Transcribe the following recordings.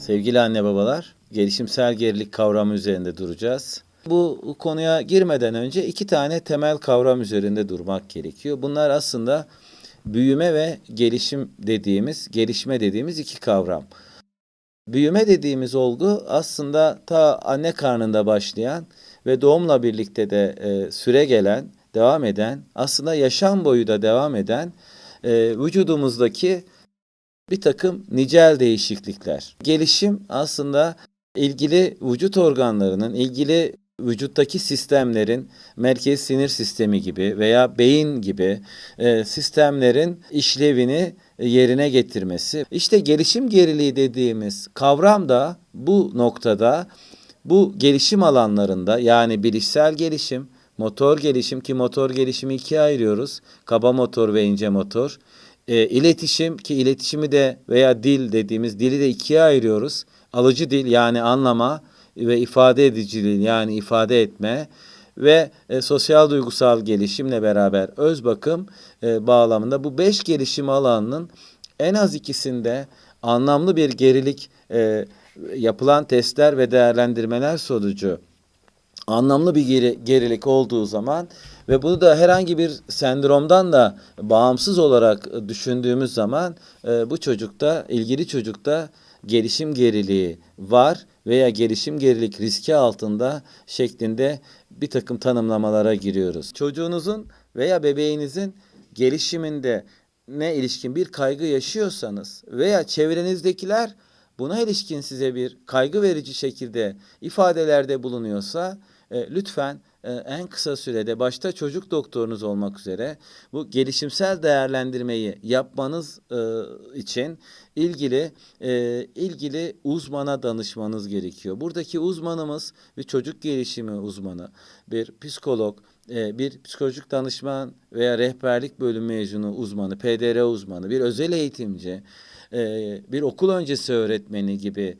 Sevgili anne babalar, gelişimsel gerilik kavramı üzerinde duracağız. Bu konuya girmeden önce iki tane temel kavram üzerinde durmak gerekiyor. Bunlar aslında büyüme ve gelişim dediğimiz, gelişme dediğimiz iki kavram. Büyüme dediğimiz olgu aslında ta anne karnında başlayan ve doğumla birlikte de e, süre gelen, devam eden, aslında yaşam boyu da devam eden e, vücudumuzdaki bir takım nicel değişiklikler. Gelişim aslında ilgili vücut organlarının, ilgili vücuttaki sistemlerin, merkez sinir sistemi gibi veya beyin gibi e, sistemlerin işlevini yerine getirmesi. İşte gelişim geriliği dediğimiz kavram da bu noktada bu gelişim alanlarında yani bilişsel gelişim, motor gelişim ki motor gelişimi ikiye ayırıyoruz. Kaba motor ve ince motor. E, iletişim ki iletişimi de veya dil dediğimiz dili de ikiye ayırıyoruz. Alıcı dil yani anlama ve ifade edici dil yani ifade etme ve e, sosyal duygusal gelişimle beraber öz bakım e, bağlamında bu beş gelişim alanının en az ikisinde anlamlı bir gerilik e, yapılan testler ve değerlendirmeler sonucu anlamlı bir geri, gerilik olduğu zaman ve bunu da herhangi bir sendromdan da bağımsız olarak düşündüğümüz zaman e, bu çocukta, ilgili çocukta gelişim geriliği var veya gelişim gerilik riski altında şeklinde bir takım tanımlamalara giriyoruz. Çocuğunuzun veya bebeğinizin gelişiminde ne ilişkin bir kaygı yaşıyorsanız veya çevrenizdekiler buna ilişkin size bir kaygı verici şekilde ifadelerde bulunuyorsa e, lütfen e, en kısa sürede başta çocuk doktorunuz olmak üzere bu gelişimsel değerlendirmeyi yapmanız e, için ilgili ilgili uzmana danışmanız gerekiyor. Buradaki uzmanımız bir çocuk gelişimi uzmanı, bir psikolog, bir psikolojik danışman veya rehberlik bölümü mezunu uzmanı, PDR uzmanı, bir özel eğitimci, bir okul öncesi öğretmeni gibi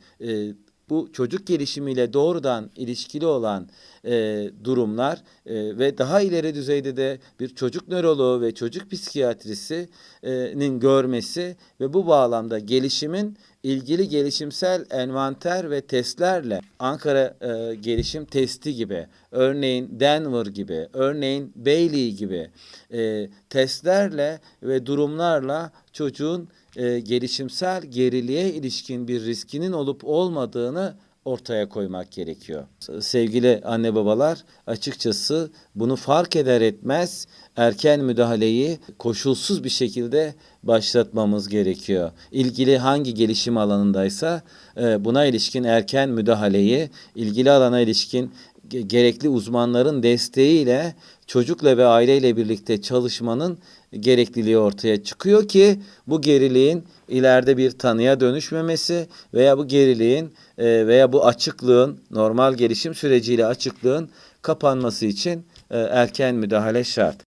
bu çocuk gelişimiyle doğrudan ilişkili olan e, durumlar e, ve daha ileri düzeyde de bir çocuk nöroloğu ve çocuk psikiyatrisinin görmesi ve bu bağlamda gelişimin ilgili gelişimsel envanter ve testlerle Ankara e, gelişim testi gibi, örneğin Denver gibi, örneğin Bailey gibi e, testlerle ve durumlarla çocuğun e, gelişimsel geriliğe ilişkin bir riskinin olup olmadığını ortaya koymak gerekiyor. Sevgili anne babalar açıkçası bunu fark eder etmez erken müdahaleyi koşulsuz bir şekilde başlatmamız gerekiyor. İlgili hangi gelişim alanındaysa e, buna ilişkin erken müdahaleyi ilgili alana ilişkin ge- gerekli uzmanların desteğiyle çocukla ve aileyle birlikte çalışmanın gerekliliği ortaya çıkıyor ki bu geriliğin ileride bir tanıya dönüşmemesi veya bu geriliğin e, veya bu açıklığın normal gelişim süreciyle açıklığın kapanması için e, erken müdahale şart.